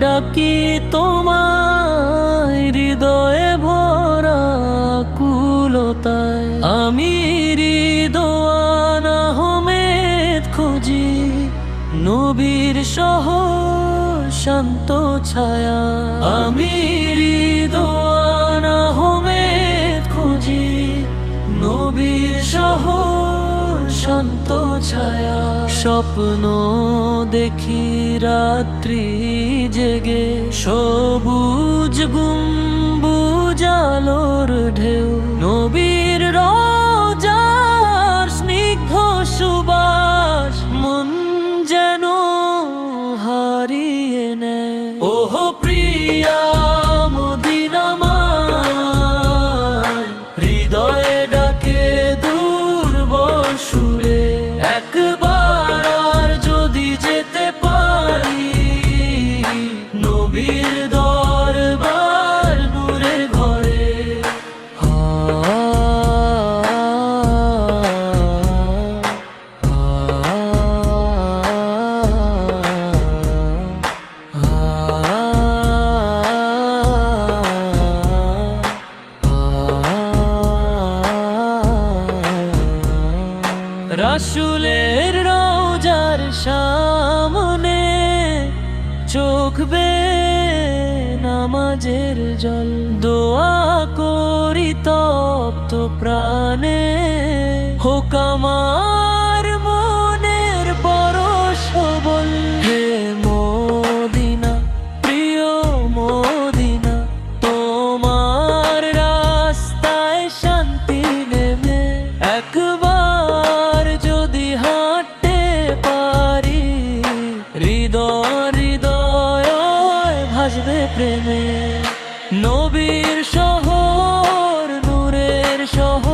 ডাকি তোমায় হৃদয়ে ভরা কুলতায়। আমি হৃদয়ান আহমেদ খুঁজি নবীর সহ শান্ত ছায়া। আমি হৃদয়ান আহমেদ খুঁজি নবীর সহ শান্ত ছায়া। স্বপ্ন দেখি রাত্রি জেগে, সবুজ গুম্বুজ আলোর ঢেউ। নবীর রোজার স্নিগ্ধ সুবাস মন যেন হারিয়ে নেয়। ওহ, প্রিয়া দরবার নূরের ঘরে। রাসুলের রোজার সামনে চোখ বে নামাজের জল দোয়া করি তপ্ত প্রাণে। হোক ভাসবে প্রেমে। নবীর শহর নূরের শহর।